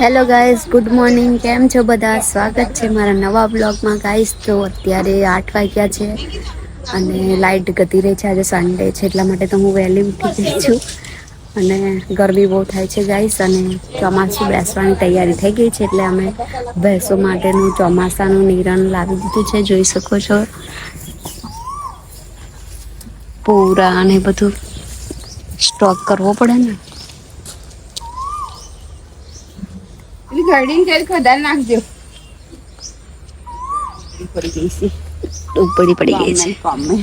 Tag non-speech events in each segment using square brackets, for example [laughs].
Hello guys good morning કેમ છો બધા? સ્વાગત છે મારા નવા બ્લોગમાં ગાઈઝ તો અત્યારે આઠ વાગ્યા છે. અને લાઇટ ગતી રહી છે આજે સન્ડે છે એટલા માટે તો હું વહેલી ઉઠી ગઈ છું. અને ગરમી બહુ થાય છે ગાઈસ અને ચોમાસું બેસવાની તૈયારી થઈ ગઈ છે એટલે અમે ભેંસો માટેનું ચોમાસાનું નિરણ લાવી દીધું છે જોઈ શકો છો. પૂરા અને બધું સ્ટોક કરવો પડે ને. પેલી ગાડીને કઈ નાખજો. પડી ગઈ છે ઉપડી પડી ગઈ છે. કોમે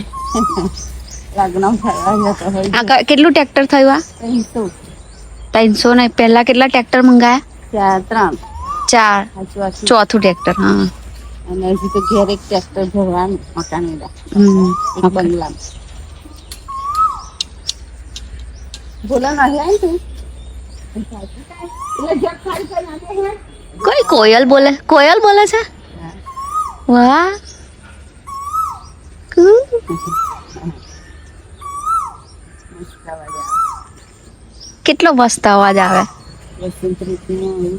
લગ્ન થયા જતો હોય આ ક- કેટલું ટ્રેક્ટર થયું આ? ત્રણસો. ત્રણસો ને પહેલા કેટલા ટ્રેક્ટર મંગાયા? ચાર ત્રણ. ચાર. સાચું સાચું ચોથું ટ્રેક્ટર હા. અને હજી તો ઘેર એક ટ્રેક્ટર ભરવાનું મકાન હમ એક બંગલા બોલા નહીં આવી તું? એટલે જગ ખાલી કરી નાખે હે? કોઈ કોયલ બોલે? કોયલ બોલે છે? વાહ. કુ. કેટલો મસ્ત અવાજ આવે? ઋતુમાં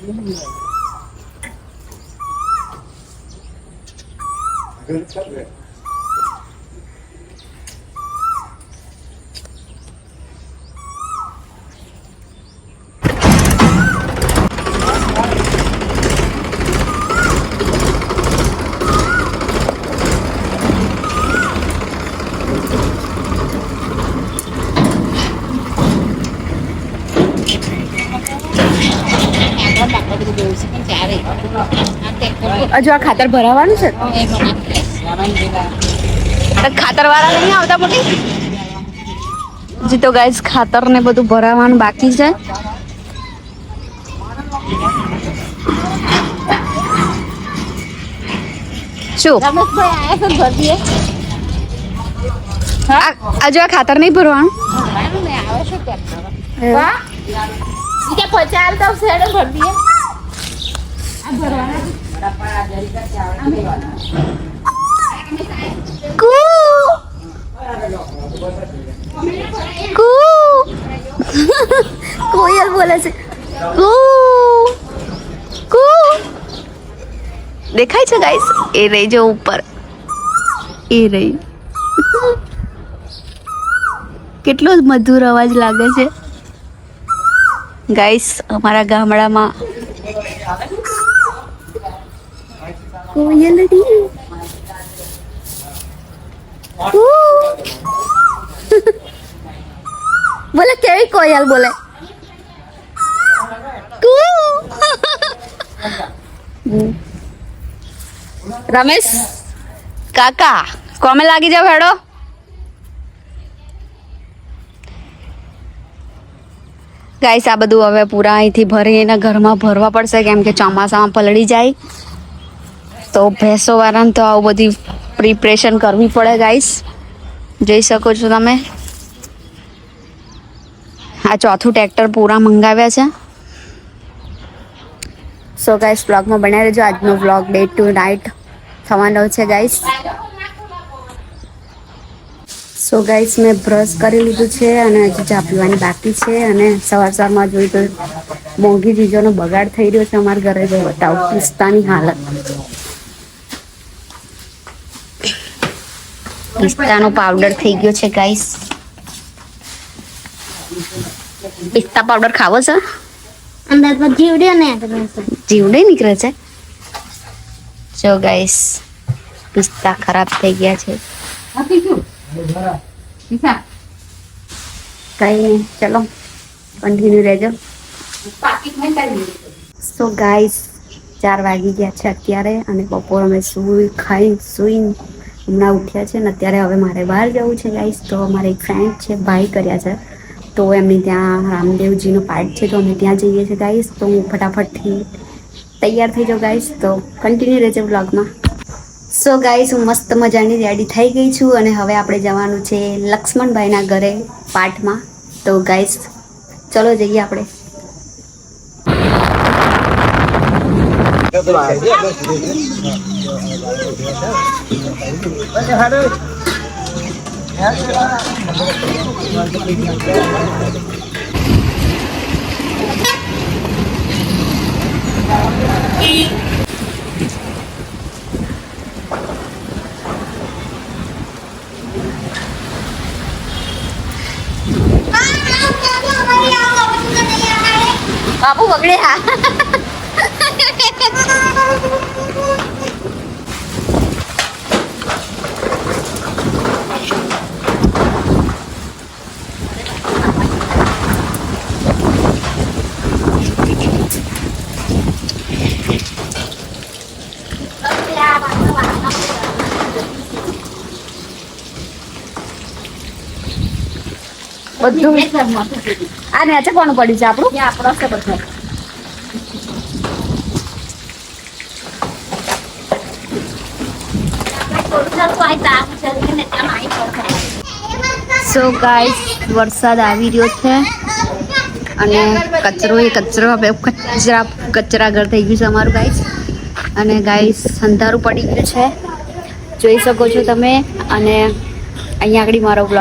હજુ આ ખાતર ભરાવાનું છે? ખાતર વાળા નહીં આવતા મોટી? હજી તો ગાઈસ ખાતર ને બધું ભરાવાનું બાકી છે. શું? છે હજુ આ ખાતર નહીં ભરવાનું? ભરવાનું ને પચાર છે ટ્રેક્ટર. વાહ! બીજા પચાસ તો શેડે ભરી દઈએ. આ ભરવાના. કુ કુ કોયલ બોલે છે કુ કુ દેખાય છે ગાઈસ એ રહી જો ઉપર એ રહી કેટલો મધુર અવાજ લાગે છે ગાઈસ અમારા ગામડામાં કોયલડી [laughs] બોલે કેવી કોયલ બોલે. [laughs] રમેશ કાકા કોમે લાગી જાવ હેડો. ગાઈસ, આ બધું હવે પૂરા અહીંથી ભરીને ઘરમાં ભરવા પડશે, કેમ કે ચોમાસામાં પલળી જાય. તો ભેંસો વાળાને તો આવું બધી પ્રિપરેશન કરવી પડે, ગાઈસ. જોઈ શકો છો તમે. આ ચોથું ટ્રેક્ટર પૂરા મંગાવ્યા છે. સો ગાઈસ બ્લોગમાં બનાવી રહેજો આજનો બ્લોગ ડે ટુ નાઇટ થવાનો છે, ગાઈસ. સો ગાઈસ મેં બ્રશ કરી લીધું છે અને હજી ચા પીવાની બાકી છે અને સવાર સવારમાં જોઈ તો મોંઘી ચીજોનો બગાડ થઈ રહ્યો છે અમારા ઘરે. જો બતાવો પિસ્તાની હાલત. પિસ્તાનો પાવડર થઈ ગયો છે ગાઈસ પિસ્તા પાવડર ખાવો છે? અંદર પર જીવડ્યો ને જીવડે નીકળે છે? જો ગાઈસ પિસ્તા ખરાબ થઈ ગયા છે. આ કઈ નહીં, ચલો કન્ટિન્યુ રહેજો. સો ગાઈસ ચાર વાગી ગયા છે અત્યારે અને બપોર અમે સુઈ, ખાઈ સુઈને હમણાં ઉઠ્યા છે ને અત્યારે હવે મારે બહાર જવું છે ગાઈસ તો અમારે એક ફ્રેન્ડ છે, ભાઈ કર્યા છે. તો એમની ત્યાં રામદેવજીનો પાઠ છે, તો અમે ત્યાં જઈએ છીએ ગાઈસ તો હું ફટાફટથી તૈયાર થઈ જાઉં ગાઈસ તો કન્ટિન્યુ રહેજો બ્લોગમાં સો ગાઈસ હું મસ્ત મજાની રેડી થઈ ગઈ છું અને હવે આપણે જવાનું છે લક્ષ્મણભાઈના ઘરે પાઠમાં. તો ગાઈસ ચલો જઈએ આપણે. બાપુ બગડે હા બધું. આ નેચે કોનું પડ્યું છે આપણું? આપણો છે બધો. સો ગાઈસ વરસાદ આવી રહ્યો છે અને કચરો એ કચરો હવે કચરા કચરા ઘર થઈ ગયું છે અમારું ગાઈસ અને ગાઈસ અંધારું પડી ગયું છે. જોઈ શકો છો તમે અને અહીંયા આગળ મારો બ્લોગ